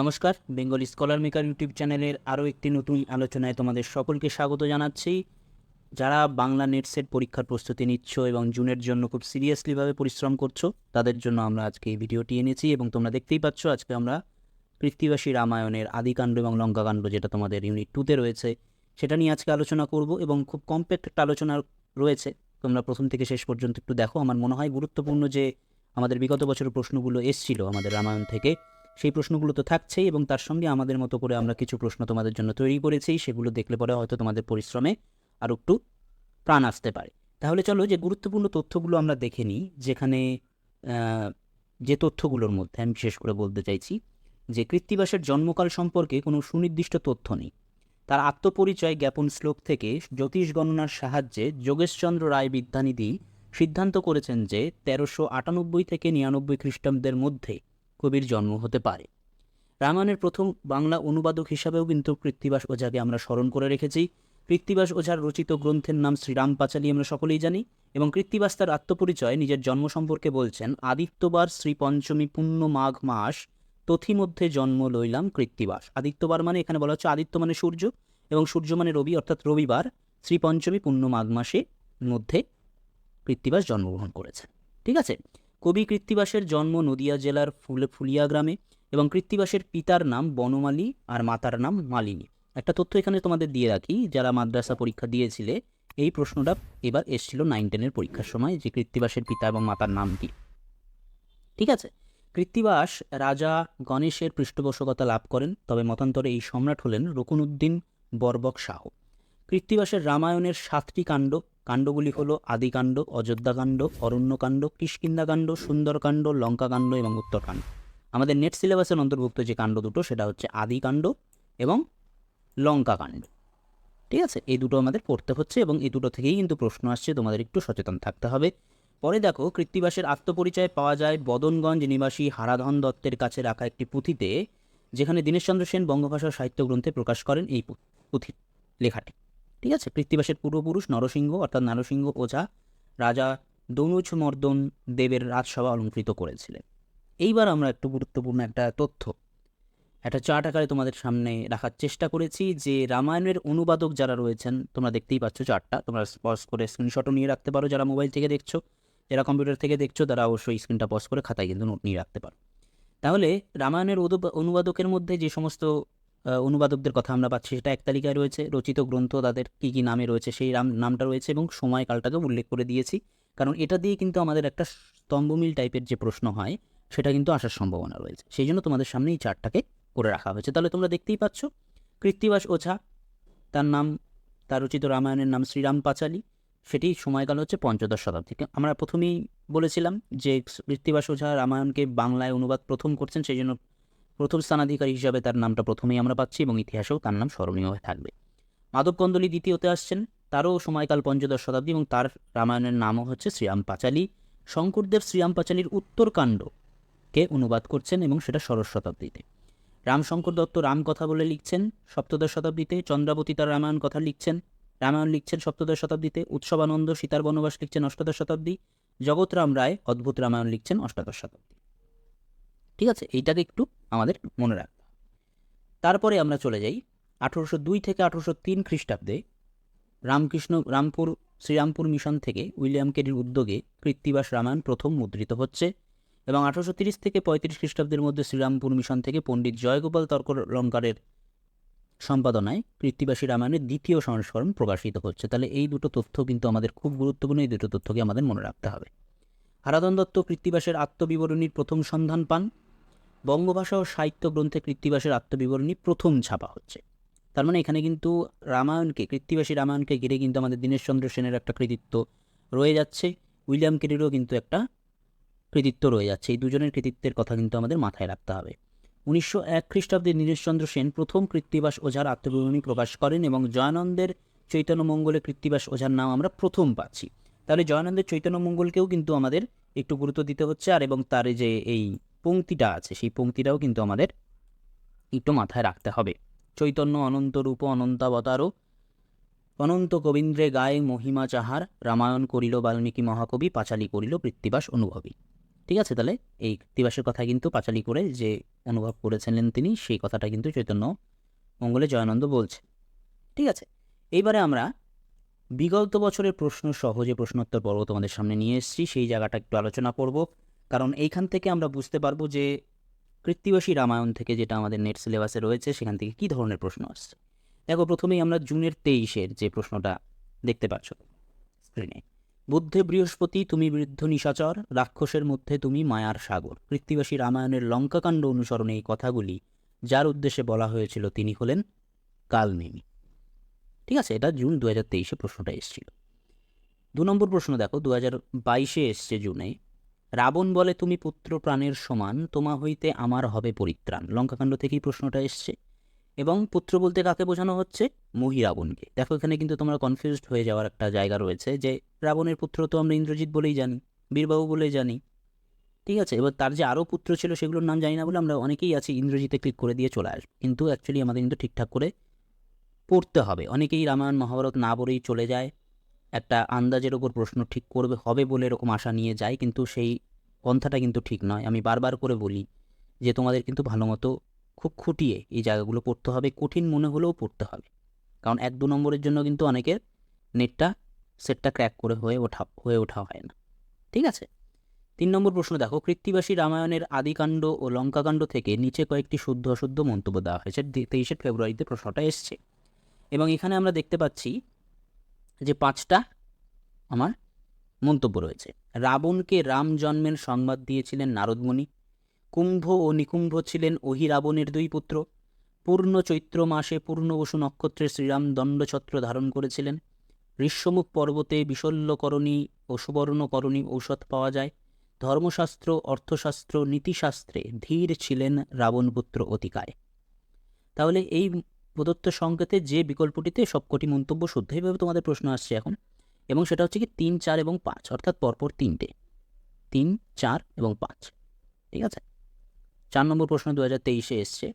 নমস্কার, Bengali scholar maker YouTube চ্যানেলের আরও একটি নতুন আলোচনায় তোমাদের সকলকে স্বাগত জানাচ্ছি। যারা বাংলা নেট সেট পরীক্ষার প্রস্তুতি নিচ্ছ এবং জুনের জন্য খুব সিরিয়াসলিভাবে পরিশ্রম করছ, তাদের জন্য আমরা আজকে এই ভিডিওটি এনেছি এবং তোমরা দেখতেই পাচ্ছ আজকে আমরা পৃথ্বীবাসী রামায়ণের আদিকাণ্ড এবং লঙ্কাকাণ্ড যেটা তোমাদের ইউনিট টুতে রয়েছে, সেটা নিয়ে আজকে আলোচনা করব এবং খুব কমপ্যাক্ট একটা আলোচনা রয়েছে। তোমরা প্রথম থেকে শেষ পর্যন্ত একটু দেখো, আমার মনে হয় গুরুত্বপূর্ণ যে আমাদের বিগত বছরের প্রশ্নগুলো এসছিল আমাদের রামায়ণ থেকে। সেই প্রশ্নগুলো তো থাকছেই এবং তার সঙ্গে আমাদের মতো করে আমরা কিছু প্রশ্ন তোমাদের জন্য তৈরি করেছি, সেগুলো দেখলে পরে হয়তো তোমাদের পরিশ্রমে আর একটু প্রাণ আসতে পারে। তাহলে চলো যে গুরুত্বপূর্ণ তথ্যগুলো আমরা দেখে নিই, যেখানে যে তথ্যগুলোর মধ্যে আমি বিশেষ করে বলতে চাইছি যে কৃত্তিবাসের জন্মকাল সম্পর্কে কোনো সুনির্দিষ্ট তথ্য নেই। তার আত্মপরিচয় জ্ঞাপন শ্লোক থেকে জ্যোতিষ গণনার সাহায্যে যোগেশচন্দ্র রায় বিদ্যানিধি সিদ্ধান্ত করেছেন যে তেরোশো আটানব্বই থেকে নিরানব্বই খ্রিস্টাব্দের মধ্যে কবির জন্ম হতে পারে। রামায়ণের প্রথম বাংলা অনুবাদক হিসাবেও কিন্তু কৃত্তিবাস ওঝাকে আমরা স্মরণ করে রেখেছি। কৃত্তিবাস ওঝার রচিত গ্রন্থের নাম শ্রীরাম পাঁচালী আমরা সকলেই জানি এবং কৃত্তিবাস তার আত্মপরিচয় নিজের জন্ম সম্পর্কে বলছেন, আদিত্যবার শ্রী পঞ্চমী পূর্ণ মাঘ মাস তথিমধ্যে জন্ম লইলাম কৃত্তিবাস। আদিত্যবার মানে এখানে বলা হচ্ছে আদিত্য মানে সূর্য এবং সূর্য মানে রবি অর্থাৎ রবিবার শ্রী পঞ্চমী পূর্ণ মাঘ মাসে মধ্যে কৃত্তিবাস জন্মগ্রহণ করেছেন ঠিক আছে? কবি কৃত্তিবাসের জন্ম নদিয়া জেলার ফুলে ফুলিয়া গ্রামে এবং কৃত্তিবাসের পিতার নাম বনমালী আর মাতার নাম মালিনী। একটা তথ্য এখানে তোমাদের দিয়ে রাখি, যারা মাদ্রাসা পরীক্ষা দিয়েছিলে, এই প্রশ্নটা এবার এসেছিল নাইন টেনের পরীক্ষার সময় যে কৃত্তিবাসের পিতা এবং মাতার নাম কি। ঠিক আছে? কৃত্তিবাস রাজা গণেশের পৃষ্ঠপোষকতা লাভ করেন, তবে মতান্তরে এই সম্রাট হলেন রকুনউদ্দিন বর্বক শাহ। কৃত্তিবাসের রামায়ণের সাতটি কাণ্ড কাণ্ডগুলি হলো আদিকাণ্ড, অযোধ্যাকাণ্ড, অরণ্যকাণ্ড কিষ্কিন্দাকাণ্ড সুন্দরকাণ্ড, লঙ্কাকাণ্ড এবং উত্তরকাণ্ড। আমাদের নেট সিলেবাসের অন্তর্ভুক্ত যে কাণ্ড দুটো, সেটা হচ্ছে আদিকাণ্ড এবং লঙ্কাকাণ্ড। ঠিক আছে? এই দুটো আমাদের পড়তে হচ্ছে এবং এই দুটো থেকেই কিন্তু প্রশ্ন আসছে, তোমাদের একটু সচেতন থাকতে হবে। পরে দেখো, কৃত্তিবাসের আত্মপরিচয় পাওয়া যায় বদনগঞ্জ নিবাসী হারাধন দত্তের কাছে রাখা একটি পুঁথিতে, যেখানে দীনেশচন্দ্র সেন বঙ্গভাষা সাহিত্য গ্রন্থে প্রকাশ করেন এই পু- পুঁথি লেখাটি। ঠিক আছে? কৃত্তিবাসের পূর্বপুরুষ নরসিংহ অর্থাৎ নরসিংহ ওঝা রাজা দনুজ মর্দন দেবের রাজসভা অলঙ্কৃত করেছিলেন। এইবার আমরা একটু গুরুত্বপূর্ণ একটা তথ্য, একটা চার্ট আকারে তোমাদের সামনে রাখার চেষ্টা করেছি যে রামায়ণের অনুবাদক যারা রয়েছেন, তোমরা দেখতেই পাচ্ছ চার্টটা, তোমরা পজ করে স্ক্রিনশটও নিয়ে রাখতে পারো যারা মোবাইল থেকে দেখছ। যারা কম্পিউটার থেকে দেখছ, তারা অবশ্যই স্ক্রিনটা পজ করে খাতায় কিন্তু নোট নিয়ে রাখতে পারো। তাহলে রামায়ণের অনুবা- অনুবাদকের মধ্যে যে সমস্ত অনুবাদকদের কথা আমরা পাচ্ছি। সেটা এক তালিকায় রয়েছে। রচিত গ্রন্থ তাদের কী কী নামে রয়েছে সেই নামটা রয়েছে এবং সময়কালটাকেও উল্লেখ করে দিয়েছি। কারণ এটা দিয়ে কিন্তু আমাদের একটা স্তম্ভমিল টাইপের যে প্রশ্ন হয়, সেটা কিন্তু আসার সম্ভাবনা রয়েছে। সেই জন্য তোমাদের সামনে এই চার্টটাকে করে রাখা হয়েছে। তাহলে তোমরা দেখতেই পাচ্ছ, কৃত্তিবাস ওঝা, তার নাম, তার রচিত রামায়ণের নাম শ্রীরাম পাঁচালী। সেটি সময়কাল হচ্ছে পঞ্চদশ শতাব্দী আমরা প্রথমেই বলেছিলাম যে কৃত্তিবাস ওঝা রামায়ণকে বাংলায় অনুবাদ প্রথম করছেন, সেই জন্য প্রথম স্থানাধিকারী হিসাবে তার নামটা প্রথমেই আমরা পাচ্ছি এবং ইতিহাসেও তার নাম স্মরণীয় হয়ে থাকবে। মাধব কন্দলী দ্বিতীয়তে আসছেন, তারও সময়কাল পঞ্চদশ শতাব্দী এবং তার রামায়ণের নামও হচ্ছে শ্রীরাম পাঁচালী। শঙ্করদেব শ্রীরাম পাঁচালীর উত্তরকাণ্ডকে অনুবাদ করছেন এবং সেটা ষোড়শ শতাব্দীতে। রামশঙ্কর দত্ত রাম কথা বলে লিখছেন, সপ্তদশ শতাব্দীতে চন্দ্রাবতী তার রামায়ণ কথা লিখছেন। রামায়ণ লিখছেন সপ্তদশ শতাব্দীতে, উৎসবানন্দ সীতার বনবাস লিখছেন অষ্টাদশ শতাব্দী। জগৎরাম রায় অদ্ভুত রামায়ণ লিখছেন অষ্টাদশ শতাব্দী। ঠিক আছে, এইটাকে একটু আমাদের মনে রাখতে তারপরে আমরা চলে যাই আঠেরোশো দুই থেকে আঠেরোশো তিন খ্রিস্টাব্দে রামকৃষ্ণ রামপুর, শ্রীরামপুর মিশন থেকে উইলিয়াম কেরির উদ্যোগে কৃত্তিবাস রামায়ণ প্রথম মুদ্রিত হচ্ছে এবং আঠারোশো তিরিশ থেকে পঁয়ত্রিশ খ্রিস্টাব্দের মধ্যে শ্রীরামপুর মিশন থেকে পণ্ডিত জয়গোপাল তর্ক লঙ্কারের সম্পাদনায় কৃত্তিবাসী রামায়ণের দ্বিতীয় সংস্করণ প্রকাশিত হচ্ছে। তাহলে এই দুটো তথ্য কিন্তু আমাদের খুব গুরুত্বপূর্ণ, এই দুটো তথ্যকে আমাদের মনে রাখতে হবে। হারাধন দত্ত কৃত্তিবাসের আত্মবিবরণীর প্রথম সন্ধান পান। বঙ্গভাষা ও সাহিত্য গ্রন্থে কৃত্তিবাসের আত্মবিবরণী প্রথম ছাপা হচ্ছে। তার মানে এখানে কিন্তু রামায়ণকে, কৃত্তিবাসী রামায়ণকে ঘিরে কিন্তু আমাদের দীনেশচন্দ্র সেনের একটা কৃতিত্ব রয়ে যাচ্ছে। উইলিয়াম কেরিরও কিন্তু একটা কৃতিত্ব রয়ে যাচ্ছে। এই দুজনের কৃতিত্বের কথা কিন্তু আমাদের মাথায় রাখতে হবে। উনিশশো এক খ্রিস্টাব্দে নীরেশচন্দ্র সেন প্রথম কৃত্তিবাস ওঝার আত্মবিবরণী প্রকাশ করেন এবং জয়ানন্দের চৈতন্য মঙ্গলে কৃত্তিবাস ওঝার নাম আমরা প্রথম পাচ্ছি। তাহলে জয়ানন্দের চৈতন্য মঙ্গলকেও কিন্তু আমাদের একটু গুরুত্ব দিতে হচ্ছে আর এবং তার যে এই পংক্তিটা আছে, সেই পংক্তিটাও কিন্তু আমাদের একটু মাথায় রাখতে হবে। চৈতন্য অনন্ত রূপ অনন্তাবতারও অনন্ত গোবিন্দ্রে গায়ে মহিমা চাহার, রামায়ণ করিল বাল্মীকি মহাকবি, পাঁচালী করিল কৃত্তিবাস অনুভবী। ঠিক আছে তাহলে? এই কৃত্তিবাসের কথা কিন্তু পাঁচালি করে যে অনুভব করেছিলেন তিনি, সেই কথাটা কিন্তু চৈতন্য মঙ্গলে জয়ানন্দ বলছে। ঠিক আছে? এইবারে আমরা বিগত বছরের প্রশ্ন সহজে প্রশ্নোত্তর পর্ব তোমাদের সামনে নিয়ে এসেছি, সেই জায়গাটা একটু আলোচনা করব। কারণ এইখান থেকে আমরা বুঝতে পারব যে কৃত্তিবাসী রামায়ণ থেকে যেটা আমাদের নেট সিলেবাসে রয়েছে, সেখান থেকে কী ধরনের প্রশ্ন আসছে। দেখো, প্রথমেই আমরা জুনের তেইশের যে প্রশ্নটা দেখতে পাচ্ছ স্ক্রিনে বুদ্ধে বৃহস্পতি, তুমি বৃদ্ধ নিশাচর, রাক্ষসের মধ্যে তুমি মায়ার সাগর। কৃত্তিবাসী রামায়ণের লঙ্কাকাণ্ড অনুসরণে এই কথাগুলি, যার উদ্দেশ্যে বলা হয়েছিল তিনি হলেন কালনেমি ঠিক আছে, এটা জুন দু হাজার তেইশে প্রশ্নটা এসেছিল। দু নম্বর প্রশ্ন দেখো, দু হাজার বাইশে এসছে জুনে। রাবণ বলে, তুমি পুত্র প্রাণের সমান, তোমা হইতে আমার হবে পরিত্রাণ। লঙ্কাকাণ্ড থেকেই প্রশ্নটা এসছে। এবং পুত্র বলতে কাকে বোঝানো হচ্ছে? মহি রাবণকে দেখো, এখানে কিন্তু তোমরা কনফিউজড হয়ে যাওয়ার একটা জায়গা রয়েছে যে রাবণের পুত্র তো আমরা ইন্দ্রজিৎ বলেই জানি, বীরবাবু বলেই জানি। ঠিক আছে, এবার তার যে আরও পুত্র ছিল সেগুলোর নাম জানি না বলে আমরা অনেকেই আছি ইন্দ্রজিতে ক্লিক করে দিয়ে চলে আসব। কিন্তু অ্যাকচুয়ালি আমাদের কিন্তু ঠিকঠাক করে পড়তে হবে। অনেকেই রামায়ণ, মহাভারত না পড়েই চলে যায়। একটা আন্দাজের ওপর প্রশ্ন ঠিক করবে, হবে বলে এরকম আশা নিয়ে যায়, কিন্তু সেই পন্থাটা কিন্তু ঠিক নয়। আমি বারবার করে বলি যে, তোমাদের কিন্তু ভালো মতো খুব খুঁটিয়ে এই জায়গাগুলো পড়তে হবে, কঠিন মনে হলেও পড়তে হবে। কারণ এক দু নম্বরের জন্য কিন্তু অনেকের নেটটা, সেটটা ক্র্যাক করে হয়ে ওঠা হয়ে ওঠা হয় না। ঠিক আছে? তিন নম্বর প্রশ্ন দেখো, কৃত্তিবাসী রামায়ণের আদিকাণ্ড ও লঙ্কাকাণ্ড থেকে নিচে কয়েকটি শুদ্ধ অশুদ্ধ মন্তব্য দেওয়া হয়েছে। তেইশে ফেব্রুয়ারিতে প্রশ্নটা এসছে। এবং এখানে আমরা দেখতে পাচ্ছি যে পাঁচটা আমার মন্তব্য রয়েছে। রাবণকে রাম জন্মের সংবাদ দিয়েছিলেন নারদমণি। কুম্ভ ও নিকুম্ভ ছিলেন ওহি রাবণের দুই পুত্র। পূর্ণ চৈত্র মাসে পূর্ণ বসু নক্ষত্রে শ্রীরাম দণ্ডছত্র ধারণ করেছিলেন। ঋষ্যমুখ পর্বতে বিশল্যকরণী ও সুবর্ণকরণী ঔষধ পাওয়া যায়। ধর্মশাস্ত্র, অর্থশাস্ত্র, নীতিশাস্ত্রে ধীর ছিলেন রাবণপুত্র অতিকায়। তাহলে এই প্রদত্ত সংকেতে যে বিকল্পটিতে সবকটি মন্তব্য শুদ্ধ এইভাবে তোমাদের প্রশ্ন আসছে এখন, এবং সেটা হচ্ছে কি তিন, চার এবং পাঁচ, অর্থাৎ পরপর তিনটে। তিন, চার এবং পাঁচ। ঠিক আছে? চার নম্বর প্রশ্ন দু হাজার তেইশে এসছে।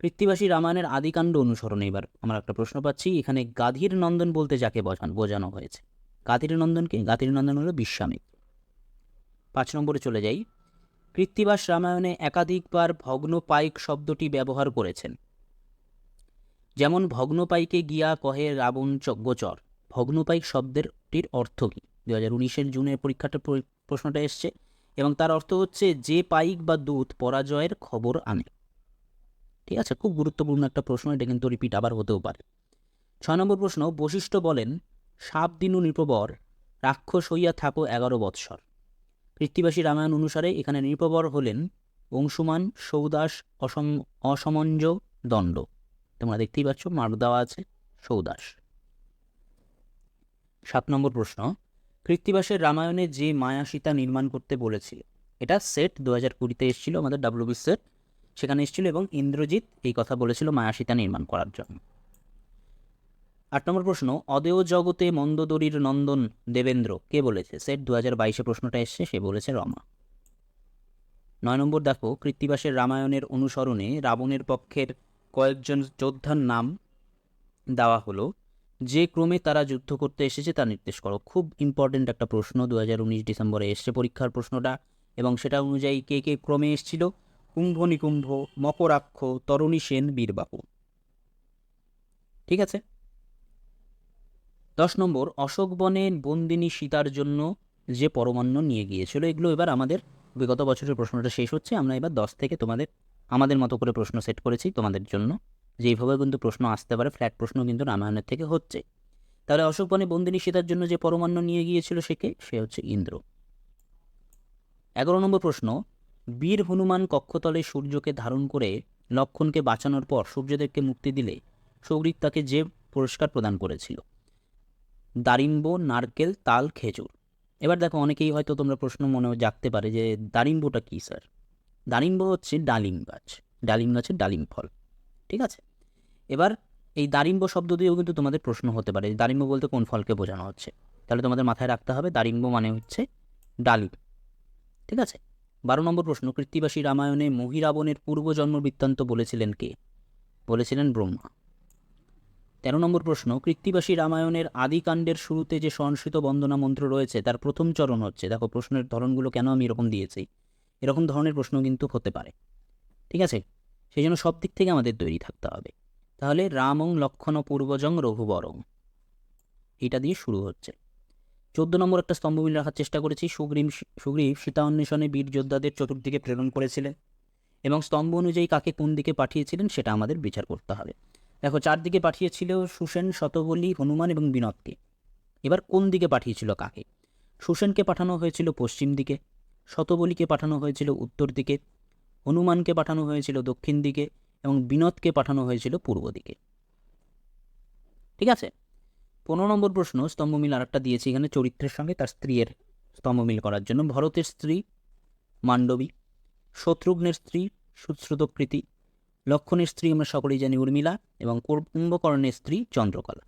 কৃত্তিবাসী রামায়ণের আদিকাণ্ড অনুসরণে এবার আমরা একটা প্রশ্ন পাচ্ছি, এখানে গাধীর নন্দন বলতে যাকে বোঝান বোঝানো হয়েছে। গাধীর নন্দনকে গাধীর নন্দন হলো বিশ্বামিত্র পাঁচ নম্বরে চলে যাই। কৃত্তিবাস রামায়ণে একাধিকবার ভগ্ন পাইক শব্দটি ব্যবহার করেছেন। যেমন ভগ্নপাইকে গিয়া কহে রাবণ গোচর। ভগ্নপাইক শব্দেরটির অর্থ কী? দু হাজার উনিশের জুনের পরীক্ষাটা প্রশ্নটা এসছে এবং তার অর্থ হচ্ছে যে পাইক বা দূত পরাজয়ের খবর আনে। ঠিক আছে? খুব গুরুত্বপূর্ণ একটা প্রশ্ন, এটা কিন্তু রিপিট আবার হতেও পারে। ছয় নম্বর প্রশ্ন, বশিষ্ঠ বলেন সাপ দিনু নৃপবর, রাক্ষস হইয়া থাকো এগারো বৎসর। কৃত্তিবাসী রামায়ণ অনুসারে এখানে নৃপবর হলেন অংশুমান সৌদাস অসম অসমঞ্জ, দণ্ড। তোমরা দেখতেই পাচ্ছ মার্ক দেওয়া আছে সৌদাস। সাত নম্বর প্রশ্ন, কৃত্তিবাসের রামায়ণে যে মায়া সীতা নির্মাণ করতে বলেছিল, এটা সেট দু হাজার কুড়িতে এসেছিল, আমাদের ডাব্লিউবি সেট, সেখানে এসেছিল এবং ইন্দ্রজিৎ এই কথা বলেছিল মায়া সীতা নির্মাণ করার জন্য। আট নম্বর প্রশ্ন, অদেয় জগতে মন্দদরীর নন্দন দেবেন্দ্র, কে বলেছে? সেট দু হাজার বাইশে প্রশ্নটা এসছে, সে বলেছে রমা। নয় নম্বর দেখো, কৃত্তিবাসের রামায়ণের অনুসরণে রাবণের পক্ষের কয়েকজন যোদ্ধার নাম দেওয়া হলো। যে ক্রমে তারা যুদ্ধ করতে এসেছে তা নির্দেশ করো। খুব ইম্পর্টেন্ট একটা প্রশ্ন দু হাজার উনিশ ডিসেম্বরে এসছে পরীক্ষার প্রশ্নটা এবং সেটা অনুযায়ী কে কে ক্রমে এসেছিল? কুম্ভ নিকুম্ভ, মকরাক্ষ, তরণী সেন, বীরবাহু। ঠিক আছে? দশ নম্বর, অশোক বনে বন্দিনী সীতার জন্য যে পরমান্ন নিয়ে গিয়েছিল, এগুলো এবার আমাদের বিগত বছরের প্রশ্নটা শেষ হচ্ছে। আমরা এবার দশ থেকে তোমাদের আমাদের মতো করে প্রশ্ন সেট করেছি তোমাদের জন্য। যেইভাবে কিন্তু প্রশ্ন আসতে পারে ফ্ল্যাট প্রশ্ন কিন্তু রামায়ণের থেকে হচ্ছে। তাহলে অশোক বনে বন্দিনী সীতার জন্য যে পরমান্ন নিয়ে গিয়েছিল সে কে সে হচ্ছে ইন্দ্র। এগারো নম্বর প্রশ্ন, বীর হনুমান কক্ষতলে সূর্যকে ধারণ করে লক্ষণকে বাঁচানোর পর সূর্যদেবকে মুক্তি দিলে সৌরিক তাকে যে পুরস্কার প্রদান করেছিল? দারিম্ব, নারকেল, তাল, খেজুর। এবার দেখো, অনেকেই হয়তো তোমরা প্রশ্ন মনে জাগতে পারে যে দারিম্বটা কী, স্যার? দারিম্ব হচ্ছে ডালিম গাছ। ডালিম গাছের ডালিম ফল। ঠিক আছে? এবার এই দারিম্ব শব্দ দিয়েও কিন্তু তোমাদের প্রশ্ন হতে পারে দারিম্ব বলতে কোন ফলকে বোঝানো হচ্ছে? তাহলে তোমাদের মাথায় রাখতে হবে দারিম্ব মানে হচ্ছে ডালিম। ঠিক আছে? বারো নম্বর প্রশ্ন, কৃত্তিবাসী রামায়ণে মহিরাবণের পূর্বজন্ম বৃত্তান্ত বলেছিলেন কে? বলেছিলেন ব্রহ্মা। তেরো নম্বর প্রশ্ন, কৃত্তিবাসী রামায়ণের আদিকাণ্ডের শুরুতে যে সংস্কৃত বন্দনা মন্ত্র রয়েছে, তার প্রথম চরণ হচ্ছে। দেখো, প্রশ্নের ধরনগুলো কেন আমি এরকম দিয়েছি? এরকম ধরনের প্রশ্ন কিন্তু হতে পারে। ঠিক আছে? সেই জন্য সব দিক থেকে আমাদের তৈরি থাকতে হবে। তাহলে রামং লক্ষণ পূর্বজং রঘুবরং। এটা দিয়ে শুরু হচ্ছে। চোদ্দ নম্বর একটা স্তম্ভবিল রাখার চেষ্টা করেছি। সুগ্রীব সুগ্রীব সীতা অন্বেষণে বীর যোদ্ধাদের চতুর্দিকে প্রেরণ করেছিলেন এবং স্তম্ভ অনুযায়ী কাকে কোন দিকে পাঠিয়েছিলেন সেটা আমাদের বিচার করতে হবে। দেখো, চারদিকে পাঠিয়েছিল সুসেন, শতবলী, হনুমান এবং বিনোদকে। এবার কোন দিকে পাঠিয়েছিল কাকে? সুসেনকে পাঠানো হয়েছিল পশ্চিম দিকে। শতবলীকে পাঠানো হয়েছিল উত্তর দিকে, হনুমানকে পাঠানো হয়েছিল দক্ষিণ দিকে এবং বিনোদকে পাঠানো হয়েছিল পূর্ব দিকে। ঠিক আছে? পনেরো নম্বর প্রশ্ন স্তম্ভমিল আর একটা দিয়েছি, এখানে চরিত্রের সঙ্গে তার স্ত্রীর স্তম্ভমিল করার জন্য। ভরতের স্ত্রী মান্ডবী শত্রুঘ্নের স্ত্রী সুশ্রুতকৃতি লক্ষণের স্ত্রী আমরা সকলেই জানি উর্মিলা এবং কুম্ভকর্ণের স্ত্রী চন্দ্রকলা।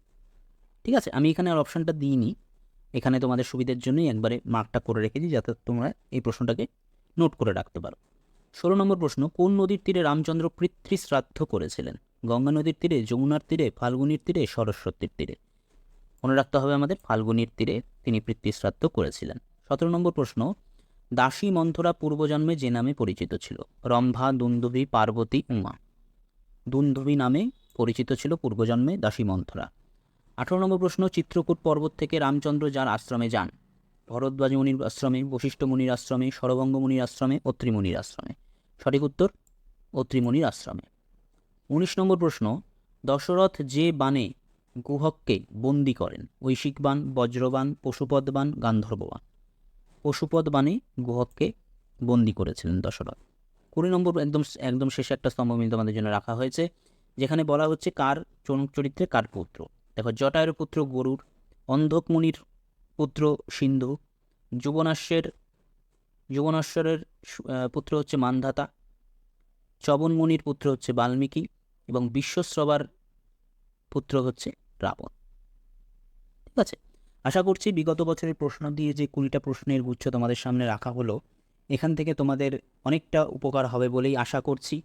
ঠিক আছে? আমি এখানে আর অপশানটা দিইনি। এখানে তোমাদের সুবিধার জন্যই একবারে মার্কটা করে রেখেছি যাতে তোমরা এই প্রশ্নটাকে নোট করে রাখতে পারো। ষোলো নম্বর প্রশ্ন, কোন নদীর তীরে রামচন্দ্র পিতৃ শ্রাদ্ধ করেছিলেন? গঙ্গা নদীর তীরে, যমুনার তীরে, ফাল্গুনির তীরে, সরস্বতীর তীরে? মনে রাখতে হবে আমাদের, ফাল্গুনির তীরে তিনি পিতৃ শ্রাদ্ধ করেছিলেন। সতেরো নম্বর প্রশ্ন, দাসী মন্থরা পূর্বজন্মে যে নামে পরিচিত ছিল? রম্ভা দুন্দুভি পার্বতী, উমা? দুন্দুভি নামে পরিচিত ছিল পূর্বজন্মে দাসী মন্থরা। আঠারো নম্বর প্রশ্ন, চিত্রকূট পর্বত থেকে রামচন্দ্র যার আশ্রমে যান। ভরদ্বাজ মুনির আশ্রমে, বশিষ্ঠ মুনির আশ্রমে, সরবঙ্গ মুনির আশ্রমে অত্রিমুনির আশ্রমে। সঠিক উত্তর অত্রিমুনির আশ্রমে। উনিশ নম্বর প্রশ্ন, দশরথ যে বানে গুহককে বন্দি করেন? ঐশিক বান বজ্রবান পশুপদ বান গান্ধর্ববান পশুপদ বানে গুহককে বন্দি করেছিলেন দশরথ। কুড়ি নম্বর একদম একদম শেষে একটা স্তম্ভমিল তোমাদের জন্য রাখা হয়েছে, যেখানে বলা হচ্ছে কার চরিত্রে কার পুত্র? দেখো জটায়ের পুত্র গরুর অন্ধক মুনির পুত্র সিন্ধু যুবনাশ্বের যুবনাশ্বরের পুত্র হচ্ছে মানধাতা, চবনমণির পুত্র হচ্ছে বাল্মীকি এবং বিশ্বশ্রবার পুত্র হচ্ছে রাবণ। ঠিক আছে? আশা করছি বিগত বছরের প্রশ্ন দিয়ে যে কুড়িটা প্রশ্নের গুচ্ছ তোমাদের সামনে রাখা হলো, এখান থেকে তোমাদের অনেকটা উপকার হবে বলেই আশা করছি।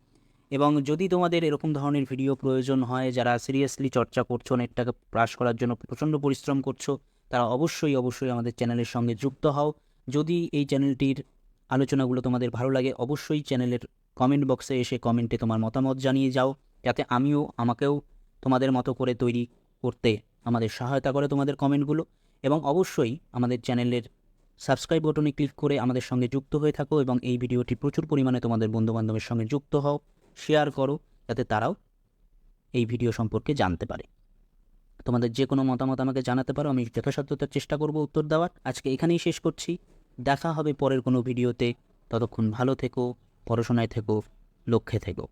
এবং যদি তোমাদের এরকম ধরনের ভিডিও প্রয়োজন হয়, যারা সিরিয়াসলি চর্চা করছ, নেটটাকে পাস করার জন্য প্রচণ্ড পরিশ্রম করছ, তারা অবশ্যই অবশ্যই আমাদের চ্যানেলের সঙ্গে যুক্ত হও। যদি এই চ্যানেলটির আলোচনাগুলো তোমাদের ভালো লাগে, অবশ্যই চ্যানেলের কমেন্ট বক্সে এসে কমেন্টে তোমার মতামত জানিয়ে যাও, যাতে আমিও আমাকেও তোমাদের মতো করে তৈরি করতে আমাদের সহায়তা করে তোমাদের কমেন্টগুলো এবং অবশ্যই আমাদের চ্যানেলের সাবস্ক্রাইব বটনে ক্লিক করে আমাদের সঙ্গে যুক্ত হয়ে থাকো এবং এই ভিডিওটি প্রচুর পরিমাণে তোমাদের বন্ধুবান্ধবের সঙ্গে যুক্ত হও। শেয়ার করো, যাতে তারাও এই ভিডিও সম্পর্কে জানতে পারে। তোমাদের যে কোনো মতামত আমাকে জানাতে পারো, আমি যথাসাধ্যতার চেষ্টা করব উত্তর দেওয়ার। আজকে এখানেই শেষ করছি। দেখা হবে পরের কোনো ভিডিওতে ততক্ষণ ভালো থেকো, পড়াশোনায় থেকো, লক্ষ্যে থেকো।